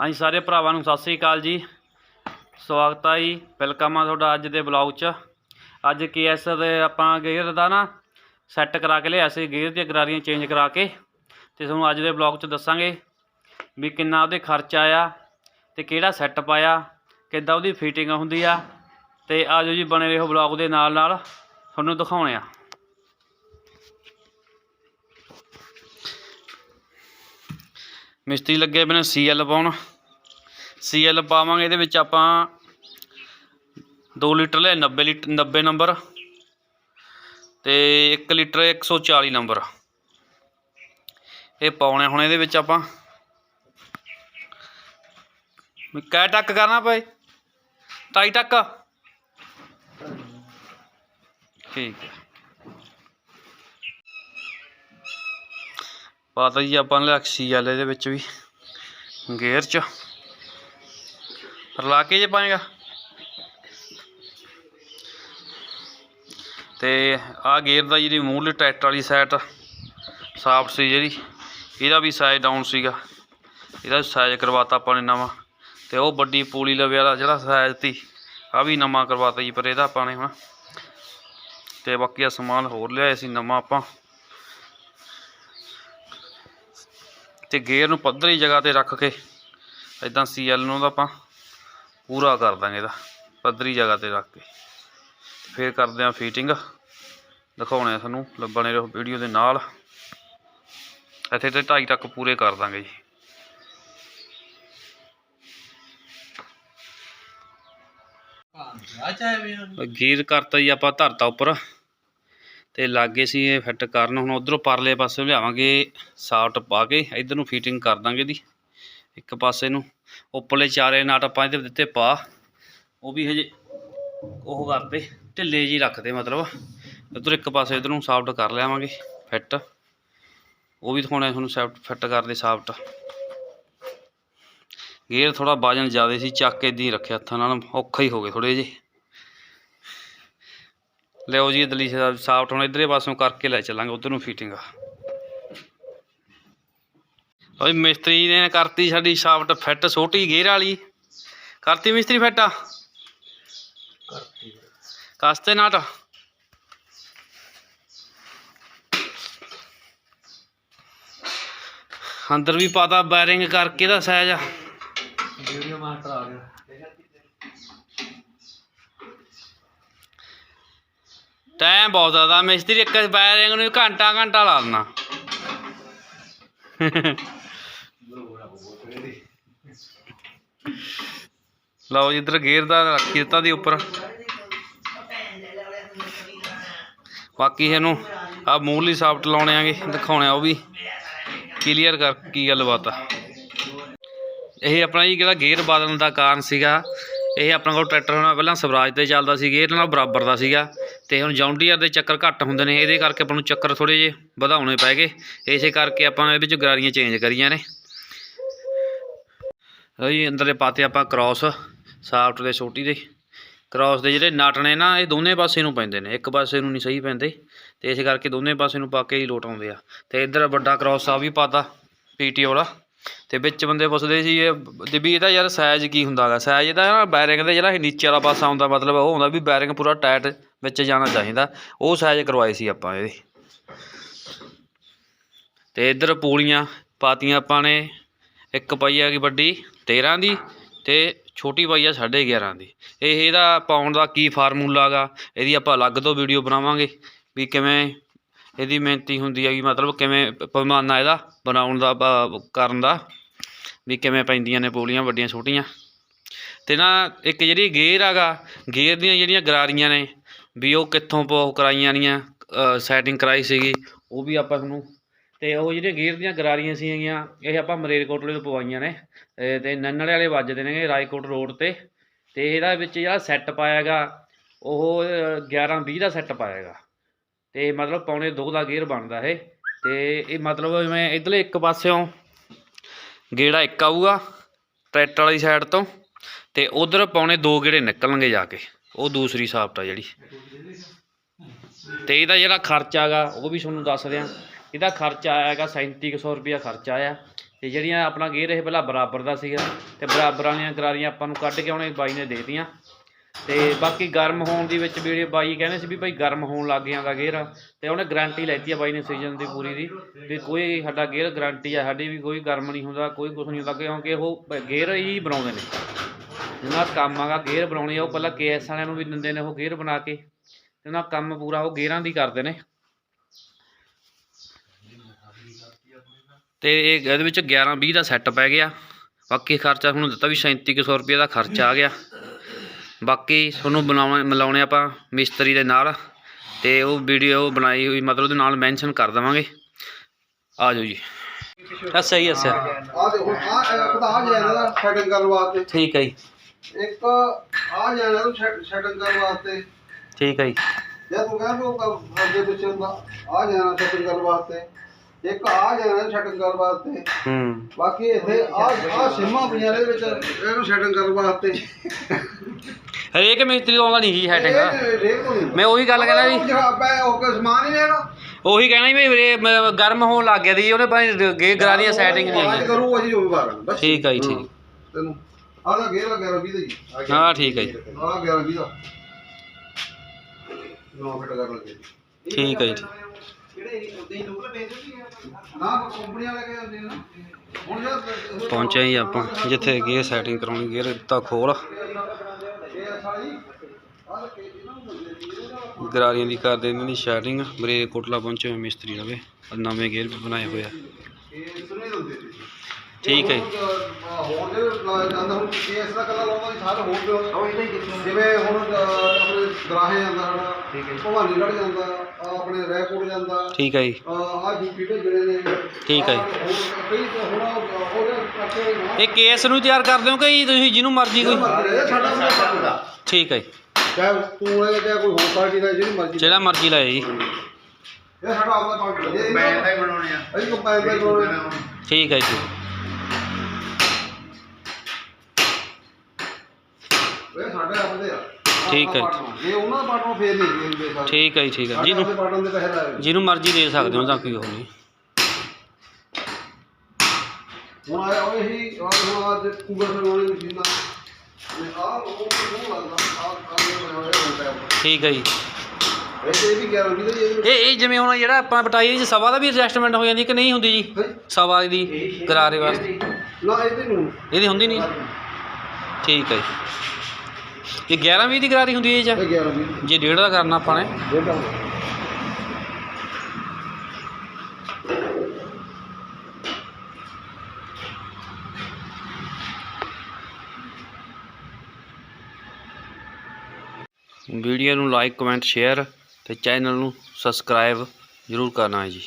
ਹਾਂਜੀ ਸਾਰੇ ਭਰਾਵਾਂ ਨੂੰ ਸਤਿ ਸ੍ਰੀ ਅਕਾਲ ਜੀ। ਸਵਾਗਤ ਹੈ ਜੀ। ਵੈਲਕਮ ਆ ਤੁਹਾਡਾ ਅੱਜ ਦੇ ਬਲੌਗ 'ਚ। ਅੱਜ ਕੇਐਸ ਦੇ ਆਪਾਂ ਗੇਅਰ ਦਾ ਨਾ ਸੈੱਟ ਕਰਾ ਕੇ ਲਿਆ ਸੀ, ਗੇਅਰ ਦੀਆਂ ਗਰਾਰੀਆਂ ਚੇਂਜ ਕਰਾ ਕੇ। ਤੇ ਤੁਹਾਨੂੰ ਅੱਜ ਦੇ ਬਲੌਗ 'ਚ ਦੱਸਾਂਗੇ ਵੀ ਕਿੰਨਾ ਉਹਦੇ ਖਰਚਾ ਆਇਆ ਤੇ ਕਿਹੜਾ ਸੈੱਟ ਪਾਇਆ, ਕਿੱਦਾਂ ਉਹਦੀ ਫਿਟਿੰਗ ਹੁੰਦੀ ਆ। ਤੇ ਆਜੋ ਜੀ ਬਣੇ ਰਹੋ ਬਲੌਗ ਦੇ ਨਾਲ ਨਾਲ ਤੁਹਾਨੂੰ ਦਿਖਾਉਣੇ ਆ। ਮਿਸਤਰੀ ਲੱਗੇ ਬਨੇ ਸੀਐਲ ਪਾਉਣ। ਸੀਐਲ ਪਾਵਾਂਗੇ, ਇਹਦੇ ਵਿੱਚ ਆਪਾਂ 2 ਲੀਟਰ ਲੈ 90 ਲੀਟਰ 90 ਨੰਬਰ ਤੇ 1 ਲੀਟਰ 140 ਨੰਬਰ। ਇਹ ਪਾਉਣੇ ਹੁਣ ਇਹਦੇ ਵਿੱਚ ਆਪਾਂ। ਕੈ ਟੱਕ ਕਰਨਾ ਪਏ ਟਾਈ ਟੱਕ। ਠੀਕ ਹੈ। ਪਤਾ ਜੀ ਆਪਾਂ ਨੇ ਵਾਲੇ ਇਹਦੇ ਵਿੱਚ ਵੀ ਗੇਅਰ ਚ। ਰਲਾ ਕੇ ਜੇ ਪਾਏਗਾ। ਤੇ ਆ ਗੇਅਰ ਦਾ ਜਿਹੜੀ ਮੂਲ ਟਰੈਕਟਰ ਵਾਲੀ ਸਾਈਡ ਸਾਫਟ ਸੀ ਜਿਹੜੀ, ਇਹਦਾ ਵੀ ਸਾਈਜ਼ ਡਾਊਨ ਸੀਗਾ। ਇਹਦਾ ਸਾਈਜ਼ ਕਰਵਾਤਾ ਆਪਾਂ ਨੇ ਨਵਾਂ। ਤੇ ਉਹ ਵੱਡੀ ਪੂਲੀ ਲਵੇ ਵਾਲਾ ਜਿਹੜਾ ਸਾਈਜ਼ ਸੀ ਆ ਵੀ ਨਵਾਂ ਕਰਵਾਤਾ ਜੀ, ਪਰ ਇਹਦਾ ਆਪਾਂ ਨੇ ਹੁਣ। ਤੇ ਬਾਕੀ ਆ ਸਮਾਨ ਹੋਰ ਲਿਆਏ ਸੀ ਨਵਾਂ ਆਪਾਂ। ਤੇ ਗੇਅਰ ਨੂੰ ਪੱਧਰੀ ਜਗ੍ਹਾ ਤੇ ਰੱਖ ਕੇ ਇਦਾਂ ਸੀਐਲ ਨੂੰ ਤਾਂ ਆਪਾਂ ਪੂਰਾ ਕਰ ਦਾਂਗੇ ਇਹਦਾ ਪੱਧਰੀ ਜਗ੍ਹਾ ਤੇ ਰੱਖ ਕੇ। ਫਿਰ ਕਰਦੇ ਆਂ ਫੀਟਿੰਗ ਦਿਖਾਉਣੇ ਆ ਤੁਹਾਨੂੰ ਲੱਭਣੇ ਰਹੋ ਵੀਡੀਓ ਦੇ ਨਾਲ। ਇੱਥੇ ਤੇ 2.5 ਤੱਕ ਪੂਰੇ ਕਰ ਦਾਂਗੇ ਜੀ। ਗੀਰ ਕਰਤਾ ਜੀ ਆਪਾਂ ਧਰਤਾ ਉੱਪਰ। ਤੇ ਲਾਗੇ ਸੀ ਇਹ ਫਿੱਟ ਕਰਨ, ਹੁਣ ਉਧਰੋਂ ਪਰਲੇ ਪਾਸੇ ਲਿਆਵਾਂਗੇ ਸਾਫਟ ਪਾ ਕੇ, ਇਧਰ ਨੂੰ ਫਿਟਿੰਗ ਕਰ ਦਾਂਗੇ ਦੀ ਇੱਕ ਪਾਸੇ ਨੂੰ। ਉੱਪਰਲੇ ਚਾਰੇ ਨਾਟ ਆਪਾਂ ਇਹਦੇ ਦਿੱਤੇ ਪਾ, ਉਹ ਵੀ ਹਜੇ ਉਹ ਕਰਤੇ, ਢਿੱਲੇ ਜੀ ਰੱਖਦੇ ਮਤਲਬ। ਉਧਰ ਇੱਕ ਪਾਸੇ ਇਧਰ ਨੂੰ ਸਾਫਟ ਕਰ ਲਿਆਵਾਂਗੇ, ਫਿੱਟ। ਉਹ ਵੀ ਦਿਖਾਉਣਾ ਤੁਹਾਨੂੰ ਸਾਫਟ ਫਿੱਟ ਕਰਦੇ ਸਾਫਟ। ਗੇਅਰ ਥੋੜਾ ਵਜਨ ਜ਼ਿਆਦਾ ਸੀ, ਚੱਕ ਕੇ ਦੀ ਰੱਖਿਆ ਹੱਥਾਂ ਨਾਲ, ਔਖਾ ਹੀ ਹੋ ਗਏ ਥੋੜੇ ਜਿਹੇ। ਲਿਓ ਜੀ ਦਲੀ ਸਾਫਟ ਹੁਣ ਇਧਰੇ ਪਾਸੋਂ ਕਰਕੇ ਲੈ ਚੱਲਾਂਗੇ ਉਧਰ ਨੂੰ ਫਿਟਿੰਗ ਓਏ ਮਿਸਤਰੀ ਨੇ ਕਰਤੀ ਸਾਡੀ ਸਾਫਟ ਫਿੱਟ ਛੋਟੀ ਗੇਅਰ ਵਾਲੀ। ਕਰਤੀ ਮਿਸਤਰੀ ਫਿੱਟ? ਕਸਤੇ ਨਾਟ। ਅੰਦਰ ਵੀ ਪਾਤਾ ਬੈਰਿੰਗ ਕਰਕੇ ਦਾ ਸਾਈਜ਼ ਵੀਡੀਓ ਮਾਸਟਰ ਆ ਗਿਆ। ਟਾਈਮ ਬਹੁਤ ਜ਼ਿਆਦਾ। ਮਿਸਤਰੀ ਇੱਕ ਵਾਇਰਿੰਗ ਨੂੰ ਘੰਟਾ ਘੰਟਾ ਲਾ ਦੇਣਾ ਲਓ ਜੀ, ਇੱਧਰ ਗੇਅਰ ਦਾ ਰੱਖੀ ਦਿੱਤਾ ਦੀ ਉੱਪਰ। ਬਾਕੀ ਇਹਨੂੰ ਆ ਮੂਹਰਲੀ ਸਾਫਟ ਲਾਉਣੇ ਆਗੇ, ਦਿਖਾਉਣੇ ਆ ਉਹ ਵੀ। ਕਲੀਅਰ ਕਰ ਕੀ ਗੱਲਬਾਤ ਆ। ਇਹ ਆਪਣਾ ਜੀ ਜਿਹੜਾ ਗੇਅਰ ਬਦਲਣ ਦਾ ਕਾਰਨ ਸੀਗਾ, ਇਹ ਆਪਣਾ ਕੋਲ ਟਰੈਕਟਰ ਹੋਣਾ ਪਹਿਲਾਂ ਸਵਰਾਜ ਤੇ ਚੱਲਦਾ ਸੀ ਗੇਅਰ ਨਾਲ ਬਰਾਬਰ ਦਾ ਸੀਗਾ। ਤੇ ਹੁਣ ਜੌਂਡੀਅਰ ਦੇ ਚੱਕਰ ਘੱਟ ਹੁੰਦੇ ਨੇ, ਇਹਦੇ ਕਰਕੇ ਆਪਾਂ ਨੂੰ ਚੱਕਰ ਥੋੜੇ ਜਿਹੇ ਵਧਾਉਣੇ ਪੈ ਗਏ। ਇਸੇ ਕਰਕੇ ਆਪਾਂ ਇਹਦੇ ਵਿੱਚ ਗਰਾਰੀਆਂ ਚੇਂਜ ਕਰੀਆਂ ਨੇ। ਲਓ ਜੀ, ਅੰਦਰਲੇ ਪਾਤੇ ਆਪਾਂ ਕ੍ਰਾਸ ਸਾਫਟ ਦੇ ਛੋਟੀ ਦੇ। ਕ੍ਰਾਸ ਦੇ ਜਿਹੜੇ ਨਟ ਨੇ ਨਾ, ਇਹ ਦੋਨੇ ਪਾਸੇ ਨੂੰ ਪੈਂਦੇ ਨੇ, ਇੱਕ ਪਾਸੇ ਨੂੰ ਨਹੀਂ ਸਹੀ ਪੈਂਦੇ। ਤੇ ਇਸ ਕਰਕੇ ਦੋਨੇ ਪਾਸੇ ਨੂੰ ਪਾ ਕੇ ਹੀ ਲੋਟ ਆਉਂਦੇ ਆ। ਤੇ ਇੱਧਰ ਵੱਡਾ ਕ੍ਰਾਸ ਆ ਵੀ ਪਾਤਾ ਪੀਟੀ ਵਾਲਾ। ਤੇ ਵਿੱਚ ਬੰਦੇ ਪੁੱਛਦੇ ਸੀ, ਇਹ ਤੇ ਵੀ ਇਹਦਾ ਯਾਰ ਸਾਈਜ਼ ਕੀ ਹੁੰਦਾਗਾ? ਸਾਈਜ਼ ਇਹਦਾ ਨਾ ਬੈਰਿੰਗ ਦਾ ਜਿਹੜਾ ਨੀਚੇ ਵਾਲਾ ਪਾਸਾ ਹੁੰਦਾ ਮਤਲਬ ਉਹ ਹੁੰਦਾ ਵੀ ਬੈਰਿੰਗ ਪੂਰਾ ਟਾਈਟ ਵਿੱਚ ਜਾਣਾ ਚਾਹੀਦਾ। ਉਹ ਸਾਈਜ਼ ਕਰਵਾਏ ਸੀ ਆਪਾਂ ਇਹਦੇ। ਤੇ ਇੱਧਰ ਪੂਲੀਆਂ ਪਾਤੀਆਂ ਆਪਾਂ ਨੇ। ਇੱਕ ਪਈ ਹੈਗੀ ਵੱਡੀ 13 ਦੀ ਤੇ ਛੋਟੀ ਪਾਈ ਆ 11.5 ਦੀ। ਇਹ ਇਹਦਾ ਪਾਉਣ ਦਾ ਕੀ ਫਾਰਮੂਲਾ ਗਾ, ਇਹਦੀ ਆਪਾਂ ਅਲੱਗ ਤੋਂ ਵੀਡੀਓ ਬਣਾਵਾਂਗੇ ਵੀ ਕਿਵੇਂ ਇਹਦੀ ਮਿਹਨਤੀ ਹੁੰਦੀ ਹੈਗੀ, ਮਤਲਬ ਕਿਵੇਂ ਪੈਮਾਨਾ ਇਹਦਾ ਬਣਾਉਣ ਦਾ ਕਰਨ ਦਾ ਵੀ ਕਿਵੇਂ ਪੈਂਦੀਆਂ ਨੇ ਪੂਲੀਆਂ ਵੱਡੀਆਂ ਛੋਟੀਆਂ। ਤੇ ਨਾ ਇੱਕ ਜਿਹੜੀ ਗੇਅਰ ਹੈਗਾ ਗੇਅਰ ਦੀਆਂ ਜਿਹੜੀਆਂ ਗਰਾਰੀਆਂ ਨੇ ਵੀ ਉਹ ਕਿੱਥੋਂ ਪੋ ਕਰਾਈਆਂ ਨੀਆਂ ਸੈਟਿੰਗ ਕਰਾਈ ਸੀਗੀ, ਉਹ ਵੀ ਆਪਾਂ ਤੁਹਾਨੂੰ, ਤੇ ਉਹ ਜਿਹੜੇ ਗੇਅਰ ਦੀਆਂ ਗਰਾਰੀਆਂ ਸੀਗੀਆਂ, ਇਹ ਆਪਾਂ ਮਰੇਲਕੋਟਲੇ ਤੋਂ ਪਵਾਈਆਂ ਨੇ, ਤੇ ਤੇ ਨੰਨੜੇ ਵਾਲੇ ਵੱਜਦੇ ਨੇਗੇ ਰਾਏਕੋਟ ਰੋਡ ਤੇ ਤੇ ਇਹਦਾ ਵਿੱਚ ਜਿਹੜਾ ਸੈੱਟ ਪਾਇਆਗਾ ਉਹ 11 20 ਦਾ ਸੈੱਟ ਪਾਇਆਗਾ ਤੇ ਮਤਲਬ ਪੌਣੇ 2 ਦਾ ਗੇਅਰ ਬਣਦਾ ਇਹ, ਤੇ ਇਹ ਮਤਲਬ ਜਿਵੇਂ ਇਧਰਲੇ ਇੱਕ ਪਾਸਿਓਂ ਗੇੜਾ ਇੱਕ ਆਊਗਾ, ਟਰੈਕਟਰ ਵਾਲੀ ਸਾਈਡ ਤੋਂ, ਤੇ ਉਧਰ ਪੌਣੇ 2 ਗੇੜੇ ਨਿਕਲਣਗੇ ਜਾ ਕੇ। ਉਹ ਦੂਸਰੀ ਸਾਫਟ ਆ ਜਿਹੜੀ। ਤੇ ਇਹਦਾ ਜਿਹੜਾ ਖਰਚਾ ਹੈਗਾ ਉਹ ਵੀ ਤੁਹਾਨੂੰ ਦੱਸ ਦਿਆਂ। ਇਹਦਾ ਖਰਚਾ ਆਇਆ ਹੈਗਾ 3700 ਰੁਪਇਆ ਖਰਚਾ ਆਇਆ। ਤੇ ਜਿਹੜੀਆਂ ਆਪਣਾ ਗੇਅਰ ਇਹ ਪਹਿਲਾਂ ਬਰਾਬਰ ਦਾ ਸੀਗਾ, ਤੇ ਬਰਾਬਰ ਵਾਲੀਆਂ ਕਰਾਰੀਆਂ ਆਪਾਂ ਨੂੰ ਕੱਢ ਕੇ ਉਹਨੇ ਬਾਈ ਨੇ ਦੇ ਦਿੱਤੀਆਂ। ਤੇ ਬਾਕੀ ਗਰਮ ਹੋਣ ਦੀ ਵਿੱਚ ਵੀ ਬਾਈ ਕਹਿੰਦੇ ਸੀ ਵੀ ਭਾਈ ਗਰਮ ਹੋਣ ਲੱਗ ਜਾਂਦਾ ਗੇਅਰ, ਤੇ ਉਹਨੇ ਗਾਰੰਟੀ ਲੈਤੀ ਆ ਬਾਈ ਨੇ ਸੀਜ਼ਨ ਦੀ ਪੂਰੀ ਦੀ, ਵੀ ਕੋਈ ਸਾਡਾ ਗੇਅਰ ਗਾਰੰਟੀ ਆ, ਸਾਡੀ ਵੀ ਕੋਈ ਗਰਮ ਨਹੀਂ ਹੁੰਦਾ, ਕੋਈ ਕੁਝ ਨਹੀਂ ਹੁੰਦਾ, ਕਿਉਂਕਿ ਉਹ ਗੇਅਰ ਹੀ ਬਣਾਉਂਦੇ ਨੇ। ਜਿਹਨਾਂ ਦਾ ਕੰਮ ਆਗਾ ਗੇਅਰ ਬਣਾਉਣੇ ਆ ਉਹ ਪਹਿਲਾਂ ਕੇਐਸ ਵਾਲਿਆਂ ਨੂੰ ਵੀ ਦਿੰਦੇ ਨੇ ਉਹ ਗੇਅਰ ਬਣਾ ਕੇ ਤੇ ਉਹਨਾਂ ਦਾ ਕੰਮ ਪੂਰਾ ਉਹ ਗੇਅਰਾਂ ਦੀ ਕਰਦੇ ਨੇ। ਤੇ ਇਹ ਇਹਦੇ ਵਿੱਚ 11 20 ਦਾ ਸੈੱਟ ਪੈ ਗਿਆ। ਬਾਕੀ ਖਰਚਾ ਤੁਹਾਨੂੰ ਦਿੱਤਾ ਵੀ 3700 ਰੁਪਏ ਦਾ ਖਰਚਾ ਆ ਗਿਆ। ਬਾਕੀ ਤੁਹਾਨੂੰ ਬਣਾਉਣੇ ਮਿਲਾਉਣੇ ਆਪਾਂ ਮਿਸਤਰੀ ਦੇ ਨਾਲ ਤੇ ਉਹ ਵੀਡੀਓ ਬਣਾਈ ਹੋਈ ਮਤਲਬ ਉਹਦੇ ਨਾਲ ਮੈਂਸ਼ਨ ਕਰ ਦੇਵਾਂਗੇ। ਆ ਜਾਓ ਜੀ। ਅੱਛਾ ਹੀ ਅੱਛਾ। ਆ ਦੇਖੋ ਆ ਇੱਕ ਤਾਂ ਆ ਜਾਣਾ ਦਾ ਸੈਟਿੰਗ ਕਰਨ ਵਾਸਤੇ। ਠੀਕ ਹੈ ਜੀ। ਇੱਕ ਆ ਜਾਣਾ ਨੂੰ ਸੈਟਿੰਗ ਕਰਨ ਵਾਸਤੇ। ਠੀਕ ਹੈ ਜੀ। ਜੇ ਤੂੰ ਕਹਿੰਦਾ ਉਹ ਅੱਗੇ ਪਿੱਛੇ ਹੁੰਦਾ ਆ ਜਾਣਾ ਸੈਟਿੰਗ ਕਰਨ ਵਾਸਤੇ। ਇੱਕ ਆ ਜਾਣਾ ਸੈਟਿੰਗ ਕਰਨ ਵਾਸਤੇ। ਹੂੰ। ਬਾਕੀ ਇੱਥੇ ਆ ਆ ਸਿਮਾਂ ਪਈਆਂ ਇਹਦੇ ਵਿੱਚ ਇਹਨੂੰ ਸੈਟਿੰਗ ਕਰਨ ਵਾਸਤੇ। ਹਰੇਕ ਮਿਸਤਰੀ ਤੋਂ ਆਉਂਦਾ ਨਹੀਂ ਜੀ ਹੈਟਿੰਗ ਮੈਂ ਉਹੀ ਗੱਲ ਕਹਿੰਦਾ ਜੀ। ਉਹ ਸਮਾਨ ਹੀ ਹੈਗਾ ਉਹੀ ਕਹਿਣਾ ਜੀ ਵੀ ਇਹ ਮ- ਗਰਮ ਹੋਣ ਲੱਗ ਗਿਆ ਦੀ ਉਹਨੇ ਭਾਈ ਗੇ ਗਰਾਰੀਆਂ ਸੈਟਿੰਗ ਨਹੀਂ ਆਈ ਠੀਕ ਹੈ ਜੀ ਠੀਕ। ਤੈਨੂੰ ਆ ਦਾ ਗੇਰ 11 20 ਦਾ ਜੀ। ਹਾਂ ਠੀਕ ਹੈ ਜੀ। ਆ 11 20 ਦਾ। ਨੋ ਫਿਟ ਕਰ ਲੱਗੇ। ਠੀਕ ਹੈ ਜੀ। ਪਹੁੰਚੇ ਜੀ ਆਪਾਂ ਜਿੱਥੇ ਗੇਅਰ ਸੈਟਿੰਗ ਕਰਾਉਣੀ ਗੇਅਰ ਤਾਂ ਖੋਲ। ਆਹ ਗਰਾਰੀਆਂ ਦੀ ਕਰ ਦੇਣੀ ਦੀ ਸੈਟਿੰਗ ਬਰੇ ਕੋਟਲਾ ਪਹੁੰਚੇ ਹੋਏ ਮਿਸਤਰੀ ਲਵੇ ਨਵੇਂ ਗੇਅਰ ਵੀ ਬਣਾਏ ਹੋਏ ਆ। ਠੀਕ ਹੈ ਜੀ। ਹੋਰ ਜਿਹੜੇ ਲਾ ਜਾਂਦਾ ਹੁਣ ਕੇਸ ਦਾ ਕਲਰ ਲਾਉਂਦਾ ਸੀ ਸਾਰੇ ਹੋਰ ਦੇ ਜਿਵੇਂ ਹੁਣ ਆਪਣੇ ਦਰਾਹੇ ਜਾਂਦਾ ਸਾਡਾ ਠੀਕ ਹੈ ਭਵਾਨੀ ਲੜ ਜਾਂਦਾ ਆਹ ਆਪਣੇ ਰੈਕੋਰਡ ਜਾਂਦਾ ਠੀਕ ਹੈ ਜੀ। ਆ ਯੂਪੀ ਭੇਜਣੇ ਨੇ। ਠੀਕ ਹੈ ਜੀ। ਆਹ ਹੋਰ ਕਈ ਤਾਂ ਹੁਣ ਉਹ- ਉਹਦੇ ਕਰਕੇ ਨਾ ਇਹ ਕੇਸ ਨੂੰ ਤਿਆਰ ਕਰਦੇ ਹੋ ਕਿ ਜੀ ਤੁਸੀਂ ਜਿਹਨੂੰ ਮਰਜ਼ੀ ਕੋਈ ਮਰਜ਼ੀ ਹੈ, ਸਾਡਾ ਵੀ ਸਾਡਾ ਠੀਕ ਹੈ ਜੀ। ਚਾਹੇ ਤੂੰ ਇਹ ਚਾਹੇ ਕੋਈ ਹੋਰ ਪਾਰਟੀ ਦਾ ਜਿਹੜੀ ਮਰਜ਼ੀ ਜਿਹੜਾ ਮਰਜ਼ੀ ਲਾਏ ਜੀ। ਇਹ ਸਾਡਾ ਆਪਣਾ ਪਾਰਟੀ ਹੈ। ਕੰਬਾਈਨ ਦਾ ਹੀ ਬਣਾਉਣੇ ਆ। ਅਸੀਂ ਕੰਬਾਈਨ ਦਾ ਹੀ ਬਣਾਉਣੇ ਆ। ਠੀਕ ਹੈ ਜੀ। ਸਾਡੇ ਆਪਦੇ ਆ। ਠੀਕ ਹੈ। ਇਹ ਉਹਨਾਂ ਦਾ ਪਾਰਟਨਰ ਫੇਰ ਨਹੀਂ ਦੇ ਸਕਦੇ ਠੀਕ ਹੈ ਜੀ ਠੀਕ ਹੈ। ਜਿਹਨੂੰ ਪਾਰਟਨਰ ਦੇ ਪੈਸੇ ਲਾਏ। ਜਿਹਨੂੰ ਮਰਜ਼ੀ ਦੇ ਸਕਦੇ ਹੋ ਤਾਂ ਕੋਈ ਉਹ ਨਹੀਂ। ਹੁਣ ਆਇਆ ਉਹ ਹੀ ਆ ਹੁਣ ਅੱਜ ਕੂਲਰ ਲਗਾਉਣੇ ਮਸ਼ੀਨਾਂ ਤੇ। ਆਹ ਲੋਗੋਂ ਨੂੰ ਲੱਗਦਾ ਆਹ ਕੰਮ ਬਣਾਇਆ ਹੋਇਆ ਹੁੰਦਾ ਹੈ ਠੀਕ ਹੈ ਜੀ। ਇਹ ਇਹ ਇਹ ਇਹ ਜਿਵੇਂ ਹੁਣ ਜਿਹੜਾ ਆਪਾਂ ਬਟਾਈ ਚ ਸਵਾ ਦਾ ਵੀ ਐਡਜਸਟਮੈਂਟ ਹੋ ਜਾਂਦੀ ਕਿ ਨਹੀਂ ਹੁੰਦੀ ਜੀ? ਸਵਾ ਦੀ ਗਰਾਰੇ ਵਾਸਤੇ। ਨਾ ਇਹਦੇ ਨੂੰ ਇਹਦੀ ਹੁੰਦੀ ਨਹੀਂ? ਠੀਕ ਹੈ ਜੀ। ਇਹ 11 20 ਦੀ ਗਰਾਰੀ ਹੁੰਦੀ ਹੈ ਜੀ ਇਹ 11 ਵੀ ਜੇ ਡੇਢ ਦਾ ਕਰਨਾ ਆਪਾਂ ਨੇ। ਇਹ ਵੀਡੀਓ ਨੂੰ ਲਾਈਕ ਕਮੈਂਟ ਸ਼ੇਅਰ ਤੇ ਚੈਨਲ ਨੂੰ ਸਬਸਕ੍ਰਾਈਬ ਜ਼ਰੂਰ ਕਰਨਾ ਹੈ ਜੀ।